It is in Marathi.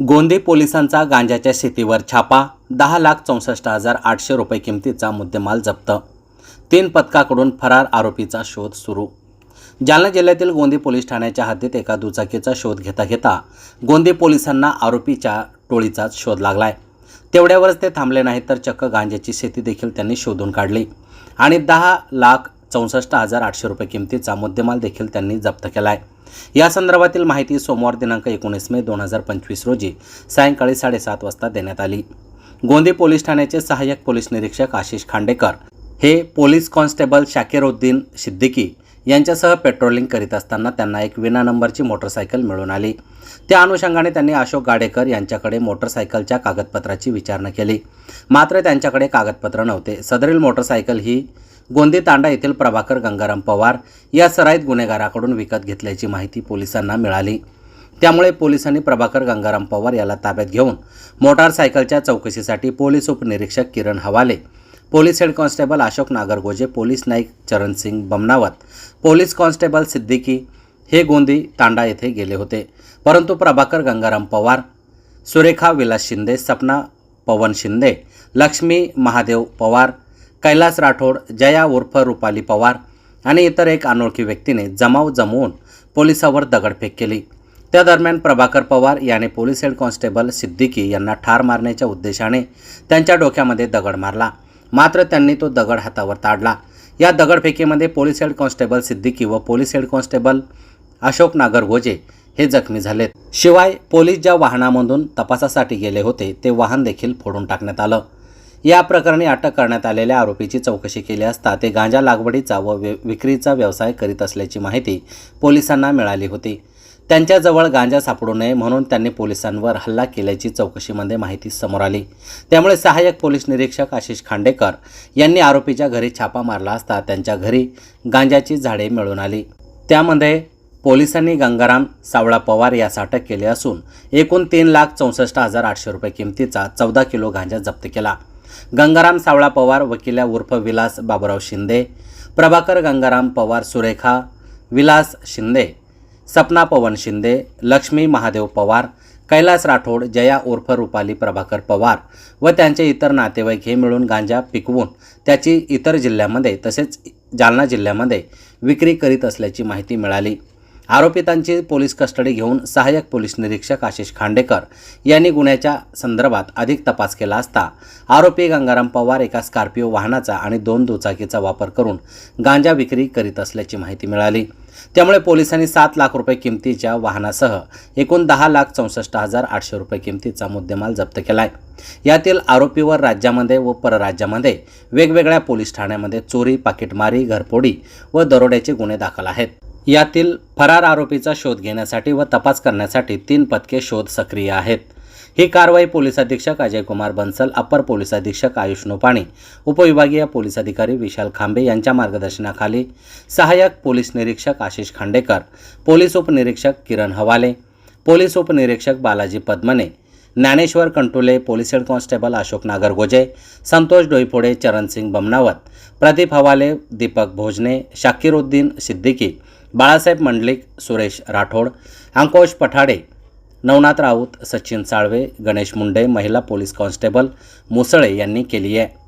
गोंदे पोलिसांचा गांजाच्या शेतीवर छापा दहा लाख चौसष्ट हजार आठशे रुपये किमतीचा मुद्देमाल जप्त. तीन पथकाकडून फरार आरोपीचा शोध सुरू. जालना जिल्ह्यातील गोंदी पोलीस ठाण्याच्या हद्दीत एका दुचाकीचा शोध घेता घेता गोंदी पोलिसांना आरोपीच्या टोळीचाच शोध लागलाय. तेवढ्यावरच ते थांबले नाहीत तर चक्क गांजाची शेती देखील त्यांनी शोधून काढली. आणि दहा लाख चौसष्ट हजार आठशे रुपये किमतीचा मुद्देमाल देखील त्यांनी जप्त केला आहे या संदर्भातील माहिती सोमवार दिनांक एकोणीस मे दोन हजार पंचवीस रोजी सायंकाळी साडेसात वाजता देण्यात आली. गोंदी पोलीस ठाण्याचे सहाय्यक पोलीस निरीक्षक आशिष खांडेकर हे पोलीस कॉन्स्टेबल शाकिरुद्दीन सिद्दीकी यांच्यासह पेट्रोलिंग करीत असताना त्यांना एक विना नंबरची मोटरसायकल मिळून आली. त्या अनुषंगाने त्यांनी अशोक गाडेकर यांच्याकडे मोटरसायकलच्या कागदपत्राची विचारणा केली. मात्र त्यांच्याकडे कागदपत्र नव्हते. सदरील मोटरसायकल ही गोंदी तांडा येथील प्रभाकर गंगाराम पवार या सराईत गुन्हेगाराकडून विकत घेतल्याची माहिती पोलिसांना मिळाली. त्यामुळे पोलिसांनी प्रभाकर गंगाराम पवार याला ताब्यात घेऊन मोटारसायकलच्या चौकशीसाठी पोलीस उपनिरीक्षक Kiran Hawale police head constable Ashok Nagargoje police Naik Charansingh Bamnavat police constable Siddiqui हे गोंदी तांडा येथे गेले होते. परंतु प्रभाकर गंगाराम पवार सुरेखा विलास शिंदे सपना पवन शिंदे लक्ष्मी महादेव पवार कैलास राठोड जया उर्फ रुपाली पवार आणि इतर एक अनोळखी व्यक्तीने जमाव जमवून पोलिसावर दगडफेक केली. त्या दरम्यान प्रभाकर पवार याने पोलीस हेड कॉन्स्टेबल सिद्दीकी यांना ठार मारण्याच्या उद्देशाने त्यांच्या डोक्यामध्ये दगड मारला. मात्र त्यांनी तो दगड हातावर ताडला. या दगडफेकीमध्ये पोलीस हेड कॉन्स्टेबल सिद्दीकी व police head constable Ashok Nagargoje हे जखमी झालेत. शिवाय पोलीस ज्या वाहनामधून तपासासाठी गेले होते ते वाहन देखील फोडून टाकण्यात आलं. या प्रकरणी अटक करण्यात आलेल्या आरोपीची चौकशी केली असता ते गांजा लागवडीचा व व्य- विक्रीचा व्यवसाय करीत असल्याची माहिती पोलिसांना मिळाली होती. त्यांच्याजवळ गांजा सापडू नये म्हणून त्यांनी पोलिसांवर हल्ला केल्याची चौकशीमध्ये माहिती समोर आली. त्यामुळे सहाय्यक पोलीस निरीक्षक आशिष खांडेकर यांनी आरोपीच्या घरी छापा मारला असता त्यांच्या घरी गांजाची झाडे मिळून आली. त्यामध्ये पोलिसांनी गंगाराम सावळा पवार यास अटक केली असून एकूण तीन लाख चौसष्ट हजार आठशे रुपये किमतीचा चौदा किलो गांजा जप्त केला. गंगाराम सावळा पवार वकिल्या उर्फ विलास बाबुराव शिंदे प्रभाकर गंगाराम पवार सुरेखा विलास शिंदे सपना पवन शिंदे लक्ष्मी महादेव पवार कैलास राठोड जया उर्फ रुपाली प्रभाकर पवार व त्यांचे इतर नातेवाईक हे मिळून गांजा पिकवून त्याची इतर जिल्ह्यामध्ये तसेच जालना जिल्ह्यामध्ये विक्री करीत असल्याची माहिती मिळाली. आरोपितांची पोलीस कस्टडी घेऊन सहाय्यक पोलीस निरीक्षक आशिष खांडेकर यांनी गुन्ह्याच्या संदर्भात अधिक तपास केला असता आरोपी गंगाराम पवार एका स्कॉर्पिओ वाहनाचा आणि दोन दुचाकीचा वापर करून गांजा विक्री करीत असल्याची माहिती मिळाली. त्यामुळे पोलिसांनी सात लाख रुपये किमतीच्या वाहनासह एकूण दहा लाख चौसष्ट हजार आठशे रुपये किमतीचा मुद्देमाल जप्त केला आहे यातील आरोपीवर राज्यामध्ये व परराज्यामध्ये वेगवेगळ्या पोलीस ठाण्यामध्ये चोरी पाकिटमारी घरफोडी व दरोड्याचे गुन्हे दाखल आहेत. यातील फरार आरोपीचा शोध घेण्यासाठी व तपास करण्यासाठी तीन पथके शोध सक्रिय आहेत. ही कारवाई पोलीस अधीक्षक अजय कुमार बन्सल अप्पर पोलीस अधीक्षक आयुष नोपाणी उपविभागीय पोलीस अधिकारी विशाल खांबे यांच्या मार्गदर्शनाखाली सहाय्यक पोलीस निरीक्षक आशिष खांडेकर पोलीस उपनिरीक्षक किरण हवाले पोलीस उपनिरीक्षक Balaji Padmane Dnyaneshwar Kantule police head constable Ashok Nagargoje Santosh Doiphode Charansingh Bamnavat Pradeep Hawale Deepak Bhojane शाकिरुद्दीन Siddiqui Balasaheb Mandlik Suresh Rathod Ankosh Pathade Navnath Raut Sachin Salve Ganesh Munde महिला पोलीस कॉन्स्टेबल मुसळे यांनी केली आहे.